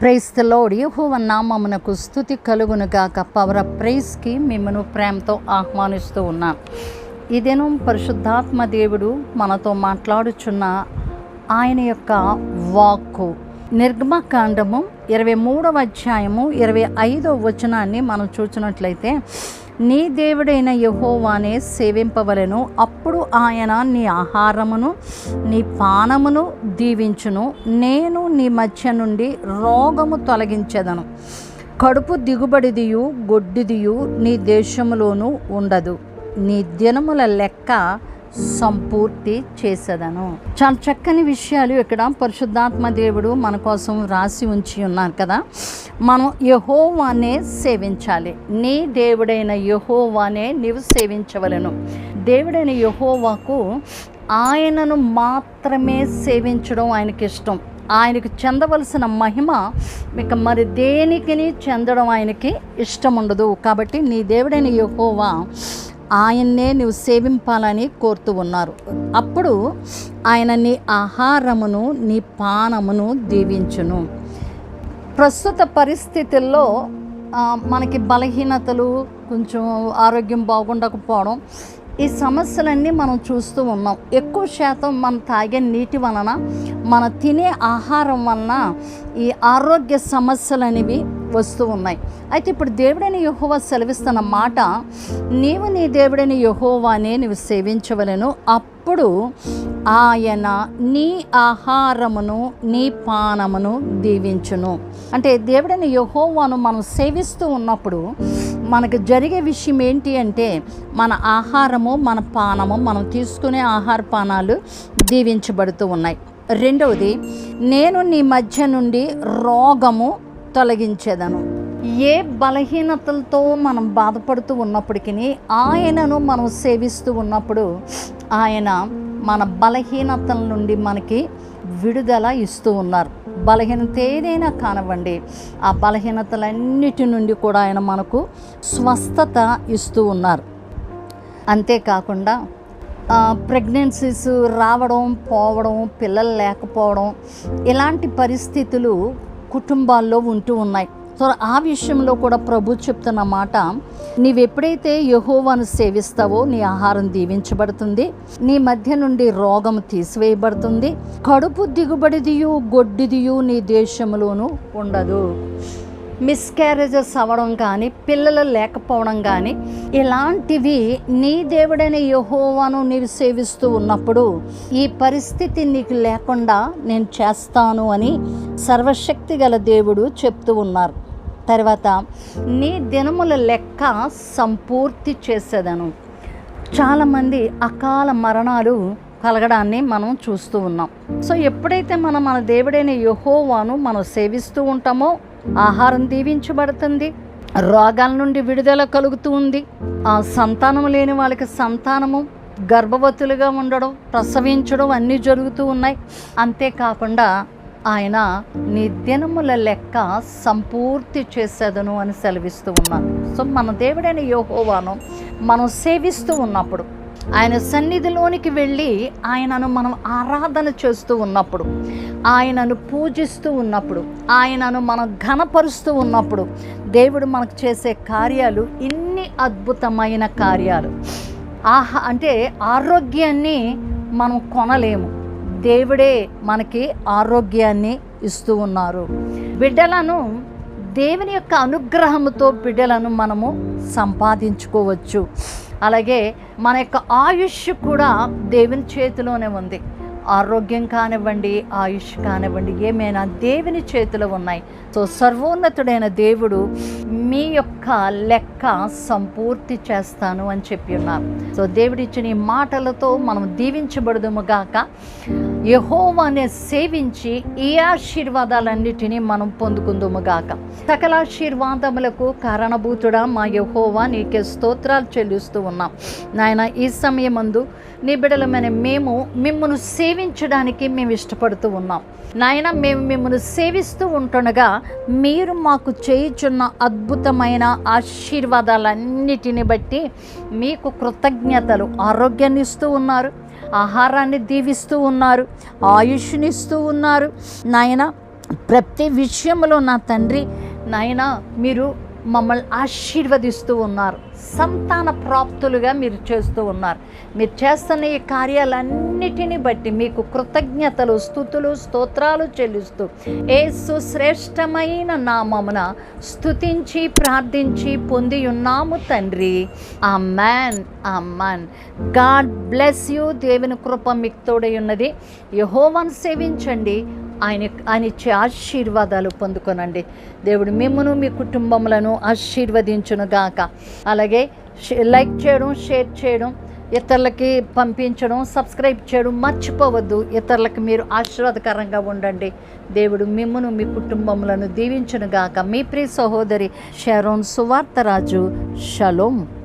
ప్రైస్తలోడి యహోవ నామమునకు స్థుతి కలుగును గాక. పవర్ ప్రైస్కి మిమ్మను ప్రేమతో ఆహ్వానిస్తూ ఉన్నాను ఇదేను పరిశుద్ధాత్మ దేవుడు మనతో మాట్లాడుచున్న ఆయన యొక్క వాక్కు. నిర్గమకాండము ఇరవై మూడవ అధ్యాయము ఇరవై ఐదవ వచనాన్ని మనం చూసినట్లయితే నీ దేవుడైన యహోవానే సేవింపవలెను. అప్పుడు ఆయన నీ ఆహారమును నీ పానమును దీవించును. నేను నీ మధ్య నుండి రోగము తొలగించదను. కడుపు దిగుబడిదియు గొడ్డిదియు నీ దేశములోనూ ఉండదు. నీ దినముల లెక్క సంపూర్తి చేసేదను. చాలా చక్కని విషయాలు ఇక్కడ పరిశుద్ధాత్మ దేవుడు మన కోసం రాసి ఉంచి ఉన్నారు కదా. మనం యహోవానే సేవించాలి. నీ దేవుడైన యహోవానే నీవు సేవించవలను. దేవుడైన యహోవాకు ఆయనను మాత్రమే సేవించడం ఆయనకి ఇష్టం. ఆయనకు చెందవలసిన మహిమ ఇక మరి దేనికి చెందడం ఆయనకి ఇష్టం ఉండదు. కాబట్టి నీ దేవుడైన యహోవా ఆయన్నే నువ్వు సేవింపాలని కోరుతూ ఉన్నారు. అప్పుడు ఆయన నీ ఆహారమును నీ పానమును దీవించును. ప్రస్తుత పరిస్థితుల్లో మనకి బలహీనతలు కొంచెం ఆరోగ్యం బాగుండకపోవడం ఈ సమస్యలన్నీ మనం చూస్తూ ఉన్నాం. ఎక్కువ శాతం మనం తాగే నీటి వలన మన తినే ఆహారం వలన ఈ ఆరోగ్య సమస్యలు అనేవి వస్తూ ఉన్నాయి. అయితే ఇప్పుడు దేవుడైన యహోవా సెలవిస్తున్న మాట నీవు నీ దేవుడైన యహోవానే నీవు సేవించవలను. అప్పుడు ఆయన నీ ఆహారమును నీ పానమును దీవించును. అంటే దేవుడైన యహోవాను మనం సేవిస్తూ ఉన్నప్పుడు మనకు జరిగే విషయం ఏంటి అంటే మన ఆహారము మన పానము మనం తీసుకునే ఆహార పానాలు దీవించబడుతూ ఉన్నాయి. రెండవది నేను నీ మధ్య నుండి రోగము తొలగించేదను. ఏ బలహీనతలతో మనం బాధపడుతూ ఉన్నప్పటికీ ఆయనను మనం సేవిస్తూ ఉన్నప్పుడు ఆయన మన బలహీనతల నుండి మనకి విడుదల ఇస్తూ ఉన్నారు. బలహీనత ఏదైనా కానివ్వండి ఆ బలహీనతలన్నిటి నుండి కూడా ఆయన మనకు స్వస్థత ఇస్తూ ఉన్నారు. అంతేకాకుండా ప్రెగ్నెన్సీస్ రావడం పోవడం పిల్లలు లేకపోవడం ఇలాంటి పరిస్థితులు కుటుంబాల్లో ఉంటూ ఉన్నాయి. సో ఆ విషయంలో కూడా ప్రభు చెప్తున్న మాట నీవెప్పుడైతే యహోవాను సేవిస్తావో నీ ఆహారం దీవించబడుతుంది. నీ మధ్య నుండి రోగం తీసివేయబడుతుంది. కడుపు దిగుబడిదియు గొడ్డిదియు నీ దేశంలోనూ ఉండదు. మిస్క్యారేజెస్ అవ్వడం కానీ పిల్లలు లేకపోవడం కానీ ఇలాంటివి నీ దేవుడైన యహోవాను నీవు సేవిస్తూ ఉన్నప్పుడు ఈ పరిస్థితి నీకు లేకుండా నేను చేస్తాను అని సర్వశక్తి గల దేవుడు చెప్తూ ఉన్నారు. తర్వాత నీ దినముల లెక్క సంపూర్తి చేసేదను. చాలామంది అకాల మరణాలు కలగడాన్ని మనం చూస్తూ ఉన్నాం. సో ఎప్పుడైతే మనం మన దేవుడైన యహోవాను మనం సేవిస్తూ ఉంటామో ఆహారం దీవించబడుతుంది రోగాల నుండి విడుదల కలుగుతూ ఉంది. ఆ సంతానం లేని వాళ్ళకి సంతానము గర్భవతులుగా ఉండడం ప్రసవించడం అన్నీ జరుగుతూ ఉన్నాయి. అంతేకాకుండా ఆయన నీ దినముల లెక్క సంపూర్తి చేసేదను అని సెలవిస్తూ ఉన్నాను సో మన దేవుడైన యోహోవాను మనం సేవిస్తూ ఉన్నప్పుడు ఆయన సన్నిధిలోనికి వెళ్ళి ఆయనను మనం ఆరాధన చేస్తూ ఉన్నప్పుడు ఆయనను పూజిస్తూ ఉన్నప్పుడు ఆయనను మనం ఘనపరుస్తూ ఉన్నప్పుడు దేవుడు మనకు చేసే కార్యాలు ఇన్ని అద్భుతమైన కార్యాలు. ఆహా అంటే ఆరోగ్యాన్ని మనం కొనలేము. దేవుడే మనకి ఆరోగ్యాన్ని ఇస్తూ ఉన్నారు. బిడ్డలను దేవుని యొక్క అనుగ్రహంతో బిడ్డలను మనము సంపాదించుకోవచ్చు. అలాగే మన యొక్క ఆయుష్ కూడా దేవుని చేతిలోనే ఉంది. ఆరోగ్యం కానివ్వండి ఆయుష్ కానివ్వండి ఏమైనా దేవుని చేతిలో ఉన్నాయి. సో సర్వోన్నతుడైన దేవుడు మీ యొక్క లెక్క సంపూర్తి చేస్తాను అని చెప్పి ఉన్నారు. సో దేవుడిచ్చిన ఈ మాటలతో మనం దీవించబడదుము గాక. యహోవానే సేవించి ఈ ఆశీర్వాదాలన్నిటినీ మనం పొందుకుందుము గాక. సకల ఆశీర్వాదములకు కారణభూతుడా మా యహోవా నీకే స్తోత్రాలు చెల్లిస్తూ ఉన్నాం. నాయన ఈ సమయమందు నీ బిడలమైన మేము మిమ్మల్ని సేవించడానికి మేము ఇష్టపడుతూ ఉన్నాం. నాయన మేము మిమ్మల్ని సేవిస్తూ ఉంటుండగా మీరు మాకు చేయుచున్న అద్భుతమైన ఆశీర్వాదాలన్నిటిని బట్టి మీకు కృతజ్ఞతలు ఆరోగ్యాన్ని ఇస్తూ ఉన్నారు. ఆహారాన్ని దీవిస్తూ ఉన్నారు ఆయుష్నిస్తూ ఉన్నారు. నాయన ప్రతి విషయంలో నా తండ్రి నాయన మీరు మమ్మల్ని ఆశీర్వదిస్తూ ఉన్నారు. సంతాన ప్రాప్తులుగా మీరు చేస్తూ ఉన్నారు. మీరు చేస్తున్న ఈ కార్యాలన్నిటిని బట్టి మీకు కృతజ్ఞతలు స్థుతులు స్తోత్రాలు చెల్లిస్తూ ఏసు శ్రేష్టమైన నామమున స్థుతించి ప్రార్థించి పొంది ఉన్నాము తండ్రి. ఆ మ్యాన్ ఆ మ్యాన్ గాడ్ బ్లెస్ యూ. దేవుని కృప మీకు తోడై ఉన్నది. యహోవాను సేవించండి. ఆయన ఆయన ఇచ్చే ఆశీర్వాదాలు పొందుకొనండి. దేవుడు మిమ్మను మీ కుటుంబములను ఆశీర్వదించును గాక. అలాగే లైక్ చేయడం షేర్ చేయడం ఇతరులకి పంపించడం సబ్స్క్రైబ్ చేయడం మర్చిపోవద్దు. ఇతరులకు మీరు ఆశీర్వాదకరంగా ఉండండి. దేవుడు మిమ్మను మీ కుటుంబములను దీవించును గాక. మీ ప్రియ సహోదరి షరోన్ సువార్తరాజు. షలోం.